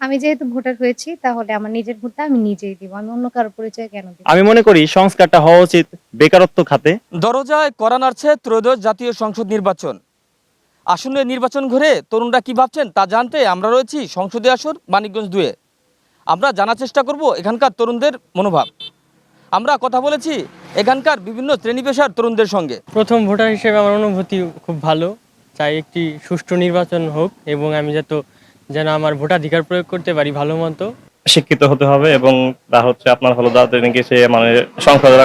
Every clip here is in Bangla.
আমি যেহেতু ভোটার হয়েছি তাহলে আমার নিজের ভোটটা আমি নিজেই দিব। আমি অন্য কারোর পরিচয় কেন দিব? আমি মনে করি সংস্কারটা হওয়া উচিত বেকারত্ব খাতে। দরজায় করা নাড়ছে ত্রয়োদশ জাতীয় সংসদ নির্বাচন। আসন্ন নির্বাচন ঘিরে তরুণরা কি ভাবছেন তা জানতে আমরা রয়েছি সংসদীয় আসর মানিকগঞ্জ দুয়ে। আমরা জানার চেষ্টা করব এখানকার তরুণদের মনোভাব। আমরা কথা বলেছি এখানকার বিভিন্ন শ্রেণি পেশার তরুণদের সঙ্গে। প্রথম ভোটার হিসেবে আমার অনুভূতি খুব ভালো। চাই একটি সুষ্ঠু নির্বাচন হোক এবং আমি যত যেন আমার ভোটাধিকার প্রয়োগ করতে পারি ভালো মতো। শিক্ষিত হতে হবে এবং তা হচ্ছে আপনার হলো যাতে নাকি সে মানে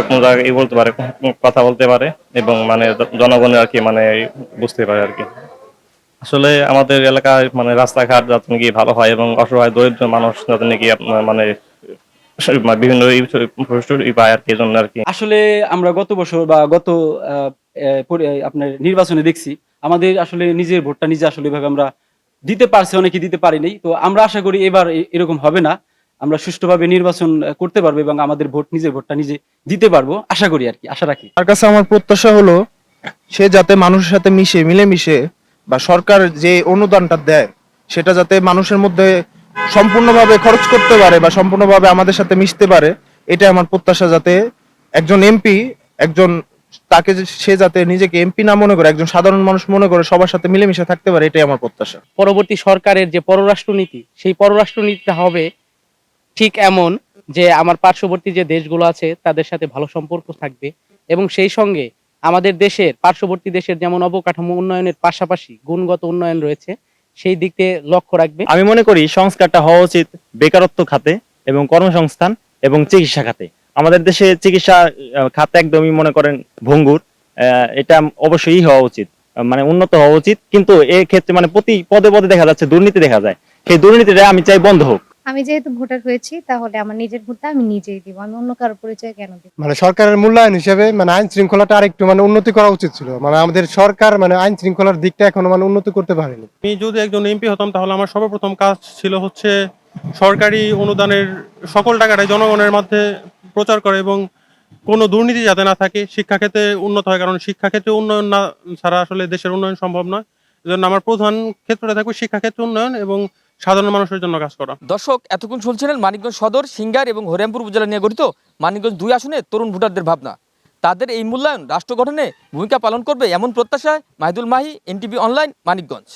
কোনো জায়গায় বলতে পারে কথা বলতে পারে এবং মানে জনগণের আর কি মানে বুঝতে পারে আর কি। আসলে আমাদের এলাকায় মানে রাস্তাঘাট যাতে নাকি ভালো হয় এবং অসহায় দরিদ্র মানুষ যাতে নাকি আপনার মানে বিভিন্ন পায় আর কি জন্য আর কি। আসলে আমরা গত বছর বা গত আপনার নির্বাচনে দেখছি আমাদের আসলে নিজের ভোটটা নিজে আসলে এভাবে আমরা দিতে পারছে, অনেকে দিতে পারিনি তো আমরা আশা করি এবার এরকম হবে না। আমরা সুষ্ঠুভাবে নির্বাচন করতে পারব এবং আমাদের ভোট, নিজের ভোটটা নিজে দিতে পারব। আশা করি আর কি, আশা রাখি। তার কাছে আমার প্রত্যাশা হলো, সে যাতে মানুষের সাথে মিশে, মিলেমিশে বা সরকার যে অনুদানটা দেয়, সেটা যাতে মানুষের মধ্যে সম্পূর্ণভাবে খরচ করতে পারে বা সম্পূর্ণভাবে আমাদের সাথে মিশতে পারে এটা আমার প্রত্যাশা, যাতে একজন এমপি, একজন তাকে সে যাতে নিজেকে এমপি না মনে করে একজন সাধারণ মানুষ মনে করে সবার সাথে মিলেমিশে থাকতে পারে এটাই আমার প্রত্যাশা। পরবর্তী সরকারের যে পররাষ্ট্রনীতি সেই পররাষ্ট্রনীতিটা হবে ঠিক এমন যে আমার পার্শ্ববর্তী যে দেশগুলো আছে তাদের সাথে ভালো সম্পর্ক থাকবে এবং সেই সঙ্গে আমাদের দেশের পার্শ্ববর্তী দেশের যেমন অবকাঠামো উন্নয়নের পাশাপাশি গুণগত উন্নয়ন রয়েছে সেই দিক লক্ষ্য রাখবে। আমি মনে করি সংস্কারটা হওয়া উচিত বেকারত্ব খাতে এবং কর্মসংস্থান এবং চিকিৎসা খাতে। আমাদের দেশে চিকিৎসা খাত একদমই মনে করেন ভঙ্গুর আহ, এটা অবশ্যই হওয়া উচিত মানে উন্নত হওয়া উচিত কিন্তু এই ক্ষেত্রে মানে প্রতি পদে পদে দেখা যাচ্ছে দুর্নীতি দেখা যায়। সেই দুর্নীতিটা আমি চাই বন্ধ হোক। আমি যেহেতু ভোটার হয়েছি তাহলে আমার নিজের ভোটটা আমি নিজেই দিব আমি অন্য কারোর পরিচয় কেন দিব? মানে সরকারের মূল্যায়ন হিসেবে মানে আইন শৃঙ্খলাটা আরেকটু মানে উন্নতি করা উচিত ছিল মানে আমাদের সরকার মানে আইন শৃঙ্খলার দিকটা এখনও মানে উন্নতি করতে পারেনি। আমি যদি একজন এমপি হতাম তাহলে আমার সর্বপ্রথম কাজ ছিল হচ্ছে সরকারি অনুদানের সকল টাকাটাই জনগণের মধ্যে প্রচার করে এবং কোনো দুর্নীতি যাতে না থাকে, শিক্ষাক্ষেত্রে উন্নত হয়। কারণ শিক্ষাক্ষেত্রে উন্নয়ন না ছাড়া আসলে দেশের উন্নয়ন সম্ভব নয়। এজন্য আমার প্রধান ক্ষেত্রটা থাকবে শিক্ষাক্ষেত্রে উন্নয়ন এবং সাধারণ মানুষের জন্য কাজ করা। দর্শক, এতক্ষণ শুনছিলেন মানিকগঞ্জ সদর, সিঙ্গার এবং হরিরামপুর উপজেলা নিয়ে গঠিত মানিকগঞ্জ দুই আসনে তরুণ ভোটারদের ভাবনা। তাদের এই মূল্যায়ন রাষ্ট্র গঠনে ভূমিকা পালন করবে এমন প্রত্যাশায় মাহিদুল মাহি, এনটিভি অনলাইন, মানিকগঞ্জ।